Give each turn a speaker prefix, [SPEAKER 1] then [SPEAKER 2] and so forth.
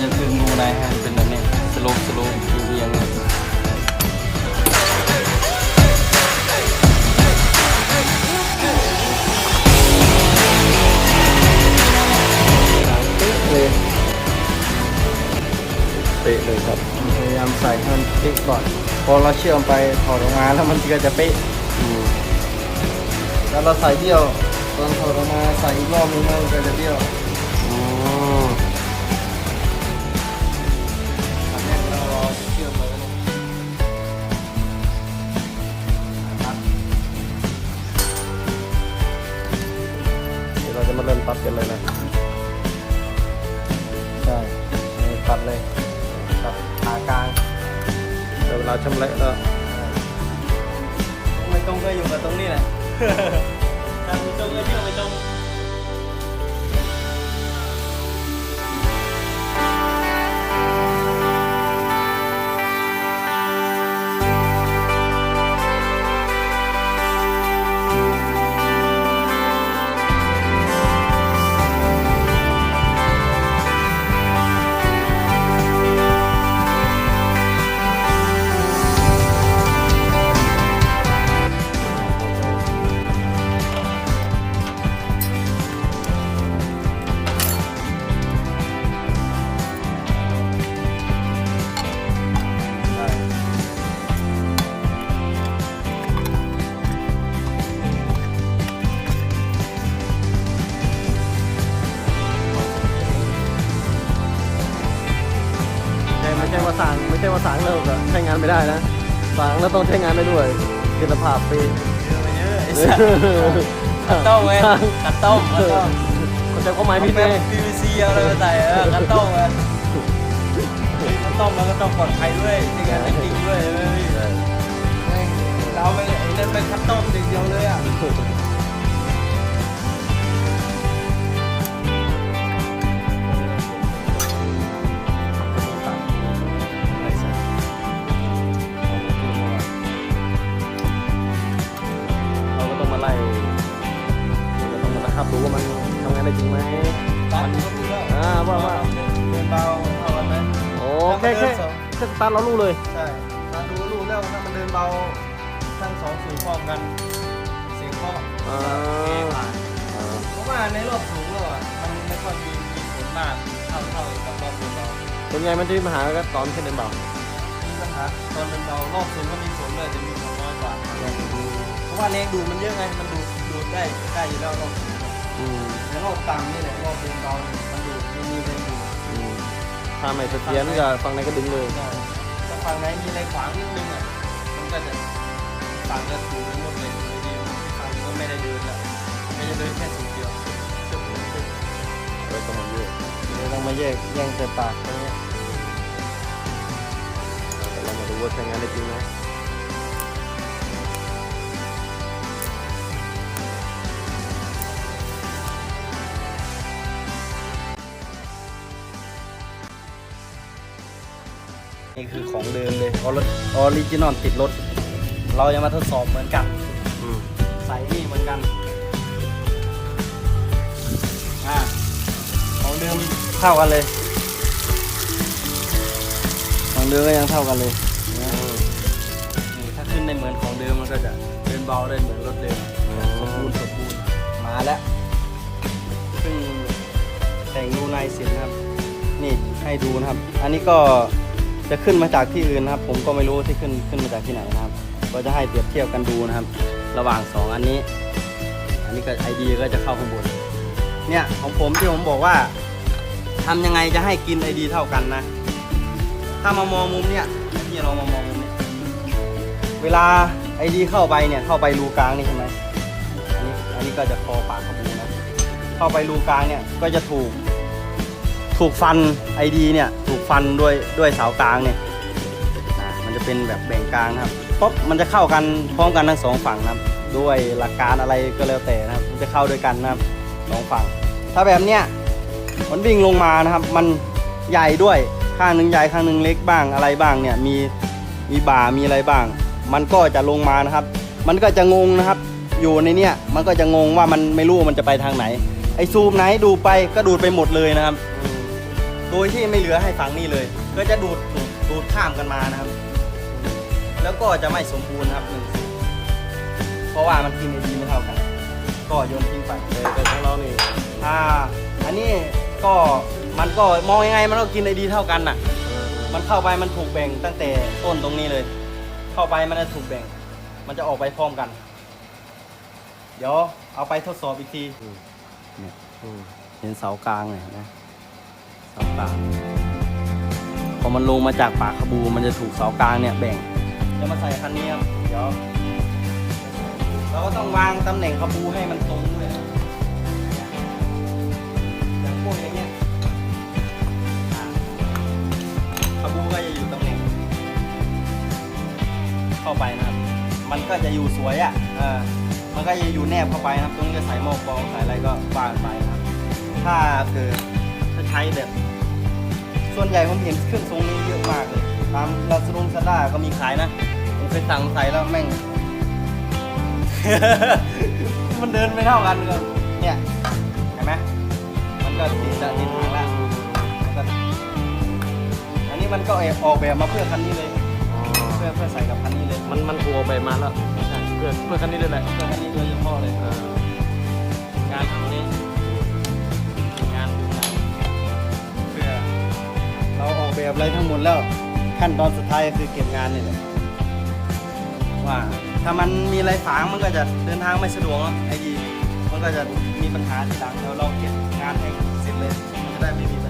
[SPEAKER 1] เราจะคืนรูในให้มันเป็นแบบนี้สโลปสโลปเอียงเนี่ย
[SPEAKER 2] เลย
[SPEAKER 1] เตะเลยครับ
[SPEAKER 2] พยายามใส่ให้มันเป๊ะก่อน พอเราเชื่อมไปถอดออกมาแล้วมันก็จะเป๊ะแล้วเราใส่เบี้ยวตอนถอดออกมาใส่อีกรอบนึงมันก็จะเบี้ยว
[SPEAKER 1] จะมาเริ่มตัดกันเลยนะ
[SPEAKER 2] ใช่ตัดเลยตัดขากลาง
[SPEAKER 1] เดี๋ยวเวลาชำแหละแล้ว
[SPEAKER 2] ไม่ต้องก็อยู่กับตรงนี้แหละทำไม่ตรงก็ที่เราไม่ตรง
[SPEAKER 1] สั่งไม่ใช่ว่าสั่งแล้วก็ใช้งานไม่ได้นะสั่งแล้วต้องใช้งานได้ด้วยคุณภาพปี
[SPEAKER 2] เยอะไปเยอะไอ้สัสขัดต้มไงขัดต้มขัดต้ม
[SPEAKER 1] คนจะเข้าไม้
[SPEAKER 2] มี
[SPEAKER 1] พี่
[SPEAKER 2] แบ
[SPEAKER 1] เต้
[SPEAKER 2] บ PVC เอาอะไรมาใส่เออขัดต้มไงขัดต้มมันก็ต้องปลอดภัยด้วยในการจริงด้วยใช่ไหมพี่แม่งเราไปไอ้นั่นไปขัดต้มอย่างเดียวเลยอะ
[SPEAKER 1] ก็ต้องมาต้องมานะครับดูว่ามันทำงานได้จริงไหม
[SPEAKER 2] ตัดก็รู้แล้ว
[SPEAKER 1] อ่าว่าว่า
[SPEAKER 2] เดินเบาเท่ากันไหม
[SPEAKER 1] โอ้แค่แค่แค่สตาร์ทเรารู้เลย
[SPEAKER 2] ใช่มาดูรู้แล้วถ้ามันเดินเบาทั้งสองสูงพร้อมกันเสียงก็
[SPEAKER 1] อ่า
[SPEAKER 2] ผ่
[SPEAKER 1] อ
[SPEAKER 2] เพราะว่าในรอบสูงแล้วอะมันไม่ค่อยมีมีผลมากเท่าเท่ากับรอบเดินเบา
[SPEAKER 1] ส่วนใหญ่มันจะมีปัญหาก็ตอนแค่เดินเบา
[SPEAKER 2] มีปัญหาตอนเดินเบารอบสูงก็มีผลเลยจะมีผลน้อยกว่า เพราะว่าแรงดูดมันเยอะไง มันดูดดูดได้ได้อยู่แล้วรอบสูง
[SPEAKER 1] อืม
[SPEAKER 2] ในรอบต่ำนี่แหละรอบเดินเบาเนี่ยมันดูดมันมีแรงดูด
[SPEAKER 1] อืมถ้าไม่เสถียรก็ฟังไหนก็ดึงเลย
[SPEAKER 2] ใช่ถ้าฝั่งไหนมีอะไรขวางนิดนึงอะมันก็จะฝั่งก็ถูกไปหมดเลยไม่ดีฝั่งก็ไม่ได้เดินละไม่ได้เดินแค่สูงเดียว
[SPEAKER 1] เลยต้องมาเยอะ
[SPEAKER 2] เดี๋ยวต้องมาแยกแย่งแต่ปากตรงเนี้ย
[SPEAKER 1] แต่เรามาดูว่าใช้งานได้จริงไหม
[SPEAKER 2] นี่คือของเดิมเลยออริจินอลติดรถ เราจะมาทดสอบเหมือนกัน
[SPEAKER 1] อืม
[SPEAKER 2] ใส่นี่เหมือนกันอ่าของเดิมเท่ากันเลย ของเดิมก็ยังเท่ากันเลยนะนี่ถ้าขึ้นได้เหมือนของเดิมมันก็จะเดินเบาได้เหมือนรถเดิมสมบูรณ์สมบูรณ์มาแล้วเพิ่งแต่งดูในเสร็จนะครับ นี่ให้ดูนะครับ อันนี้ก็ จะขึ้นมาจากที่อื่นนะครับ ผมก็ไม่รู้ที่ขึ้นขึ้นมาจากที่ไหนนะครับ ก็จะให้เปรียบเทียบกันดูนะครับ ระหว่างสองอันนี้ อันนี้ก็ไอดีก็จะเข้าข้างบน เนี่ยของผมที่ผมบอกว่าทำยังไงจะให้กินไอดีเท่ากันนะ ถ้ามามองมุมเนี่ยพี่เรามามองมุมเนี่ยเวลาไอดีเข้าไปเนี่ยเข้าไปรูกลางนี่ใช่ไหมอันนี้อันนี้ก็จะคอปากของมูนะเข้าไปรูกลางเนี่ยก็จะถูกถูกฟันไอดีเนี่ย ฟันด้วยด้วยเสากลางเนี่ยมันจะเป็นแบบแบ่งกลางนะครับปุ๊บมันจะเข้ากันพร้อมกันทั้งสองฝั่งนะครับด้วยหลักการอะไรก็แล้วแต่นะครับ มันจะเข้าด้วยกันนะครับสองฝั่ง ถ้าแบบเนี้ยมันวิ่งลงมานะครับ มันใหญ่ด้วยข้างหนึ่งใหญ่ข้างหนึ่งเล็กบ้างอะไรบ้างเนี่ยมีมีบ่ามีอะไรบ้าง มันก็จะลงมานะครับ มันก็จะงงนะครับ อยู่ในเนี้ยมันก็จะงงว่ามันไม่รู้มันจะไปทางไหนไอซูมไหนดูไปก็ดูดไปหมดเลยนะครับ โดยที่ไม่เหลือให้ฝั่งนี้เลย ก็จะดูดดูดดูดข้ามกันมานะครับ แล้วก็จะไม่สมบูรณ์ครับหนึ่งเพราะว่ามันกินไอดีไม่เท่ากัน ก็โยนทิ้งไป
[SPEAKER 1] แต่แต่ของเรานี่
[SPEAKER 2] อ่า อันนี้ก็มันก็มองยังไงมันก็กินไอดีเท่ากันน่ะ มันเข้าไปมันถูกแบ่งตั้งแต่ต้นตรงนี้เลย เข้าไปมันจะถูกแบ่ง มันจะออกไปพร้อมกัน เดี๋ยวเอาไปทดสอบอีกที เนี่ยเห็นเสากลางเนี่ยนะ เสากลางพอมันลงมาจากปากขบูมันจะถูกเสากลางเนี่ยแบ่งจะมาใส่คันนี้ครับเดี๋ยวเราก็ต้องวางตำแหน่งขบูให้มันตรงด้วยอย่างพวกอย่างเงี้ยขบูก็จะอยู่ตำแหน่ง เข้าไปนะครับ มันก็จะอยู่สวยอะ่ะเออมันก็จะอยู่แนบเข้าไปนะครับตรงนี้จะใส่หม้อกรองใส่อะไรก็วากันไปนะครับ ถ้าเกิด ใช้แบบ ส่วนใหญ่ผมเห็นเครื่องทรงนี้เยอะมากเลย ตามลาซาด้งซาด้าก็มีขายนะ ผมเคยสั่งใส่แล้วแม่ง มันเดินไม่เท่ากันก็เนี่ยเห็นไหมมันก็ติดละติดทางละมันก็อันนี้มันก็ออกแบบมาเพื่อคันนี้เลย
[SPEAKER 1] อ๋อ
[SPEAKER 2] เพื่อเพื่อใส่กับคันนี้เลย
[SPEAKER 1] มันมันถูกออกแบบมาแล้ว ใช่ เพื่อเพื่อคันนี้ด้วยแหละ
[SPEAKER 2] เพื่อคันนี้โดยเฉพาะเลย
[SPEAKER 1] เอองา
[SPEAKER 2] น เราออกแบบอะไรทั้งหมดแล้วขั้นตอนสุดท้ายคือเก็บงานนี่แหละว่าถ้ามันมีอะไรฝางมันก็จะเดินทางไม่สะดวกเนอะไอ้ดีมันก็จะมีปัญหาทีหลังแล้วเราเก็บงานให้เสร็จเลยมันจะได้ไม่มีปัญหา